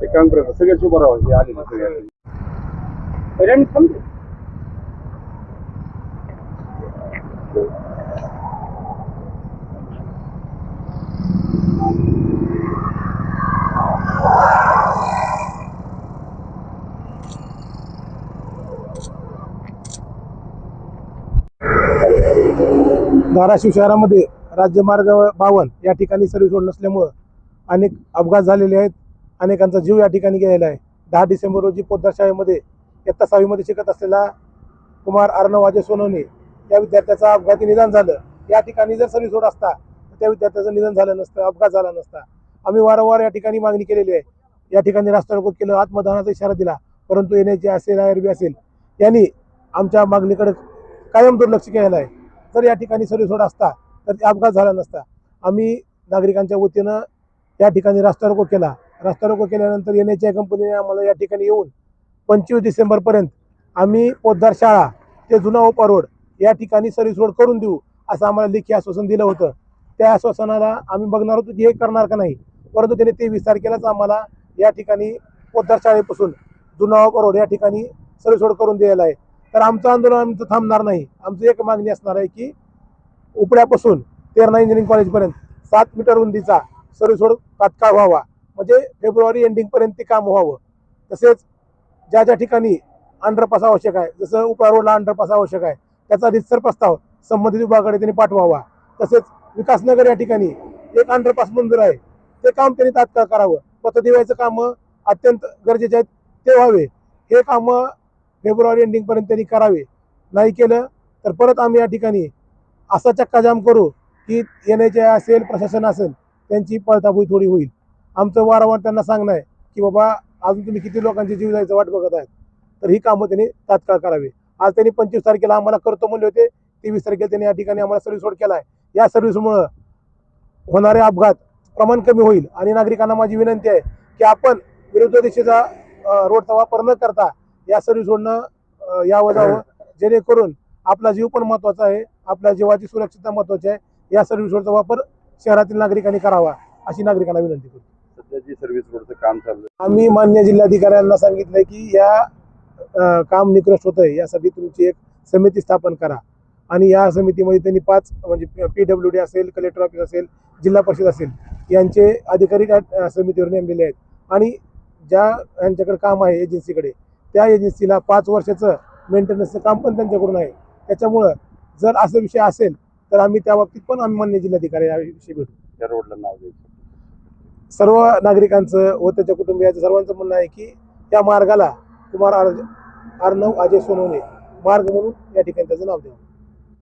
एक काम करायचं सगळेच उभं धाराशिव शहरामध्ये राज्यमार्ग बावन या ठिकाणी सर्व्हिस रोड नसल्यामुळं अनेक अपघात झालेले आहेत. अनेकांचा जीव या ठिकाणी गेलेला आहे. दहा डिसेंबर रोजी पोद्दार शाळेमध्ये इयत्ता सहावीमध्ये शिकत असलेला कुमार अर्णव अजय सोनवणे या विद्यार्थ्याचा अपघाती निधन झालं. या ठिकाणी जर सर्व्हिस रोड असता तर त्या विद्यार्थ्याचं निधन झालं नसतं अपघात झाला नसता. आम्ही वारंवार या ठिकाणी मागणी केलेली आहे. या ठिकाणी रास्ता रोको केलं आत्मदहनाचा इशारा दिला. परंतु एन एच असेल आय असेल यांनी आमच्या मागणीकडे कायम दुर्लक्ष केलेलं आहे. जर या ठिकाणी सर्व्हिस रोड असता तर ते अपघात झाला नसता. आम्ही नागरिकांच्या वतीनं या ठिकाणी रस्ता रोको केला. रस्ता रोको केल्यानंतर एन एच आय कंपनीने आम्हाला या ठिकाणी येऊन पंचवीस डिसेंबरपर्यंत आम्ही पोद्दार शाळा ते जुना ओपा रोड या ठिकाणी सर्व्हिस रोड करून देऊ असं आम्हाला लेखी आश्वासन दिलं होतं. त्या आश्वासनाला आम्ही बघणार होतो की हे करणार का नाही. परंतु त्याने तेवीस तारखेलाच आम्हाला या ठिकाणी पोद्दार शाळेपासून जुना ओपा रोड या ठिकाणी सर्व्हिस रोड करून द्यायला आहे. तर आमचं आंदोलन आमचं थांबणार नाही. आमची एक मागणी असणार आहे की उपड्यापासून तेरणा इंजिनिअरिंग कॉलेजपर्यंत सात मीटर रुंदीचा सर्व्हिस रोड तात्काळ व्हावा. म्हणजे फेब्रुवारी एंडिंगपर्यंत ते काम व्हावं. तसेच ज्या ज्या ठिकाणी अंडरपास आवश्यक आहे जसं उपा रोडला अंडरपास आवश्यक आहे त्याचा रितसर प्रस्ताव संबंधित विभागाकडे त्यांनी पाठवावा. तसेच विकासनगर या ठिकाणी एक अंडरपास मंजूर आहे ते काम त्यांनी तात्काळ करावं. पथदिव्याचं कामं अत्यंत गरजेचे आहेत ते व्हावे. हे कामं फेब्रुवारी एंडिंगपर्यंत त्यांनी करावे. नाही केलं तर परत आम्ही या ठिकाणी असा चक्काजाम करू की एन एच असेल प्रशासन असेल त्यांची पळताभुई थोडी होईल. आमचं वारंवार त्यांना सांगणं आहे की बाबा अजून तुम्ही किती लोकांची जीव जायचं वाट बघत आहेत? तर ही कामं त्यांनी तात्काळ करावी. आज त्यांनी पंचवीस तारखेला आम्हाला करतो म्हणले होते तेवीस तारखेला त्यांनी या ठिकाणी आम्हाला सर्व्हिस केला आहे या सर्व्हिसमुळं होणारे अपघात प्रमाण कमी होईल. आणि नागरिकांना माझी विनंती आहे की आपण विरुद्ध दिशेचा रोडचा वापर न करता या सर्व्हिस अ, यावं जावं. जेणेकरून आपला जीव पण महत्त्वाचा आहे आपल्या जीवाची सुरक्षितता महत्त्वाची आहे. या सर्व्हिस रोडचा वापर शहरातील नागरिकांनी करावा अशी नागरिकांना विनंती करतो. सध्या जी सर्व्हिस रोडचं काम चालू आहे आम्ही मान्य जिल्हाधिकाऱ्यांना सांगितलंय की या काम निकृष्ट होत आहे यासाठी तुमची एक समिती स्थापन करा. आणि या समितीमध्ये त्यांनी पाच म्हणजे पी डब्ल्यू डी असेल कलेक्टर ऑफिस असेल जिल्हा परिषद असेल यांचे अधिकारी त्या समितीवर नेमलेले आहेत. आणि ज्या यांच्याकडे काम आहे एजन्सीकडे त्या एजन्सीला पाच वर्षाचं मेंटेनन्सचं काम पण त्यांच्याकडून आहे. त्याच्यामुळं जर असा विषय असेल तर आम्ही त्या बाबतीत पण आम्ही मान्य जिल्हाधिकारी याविषयी भेटू. त्या रोडला नाव द्यायचं. सर्व नागरिकांचं व त्याच्या कुटुंबियाचं सर्वांचं म्हणणं आहे की या मार्गाला कुमार अर्ज अर्णव अजय सोनवणे मार्ग म्हणून या ठिकाणी त्याचं नाव द्यावं.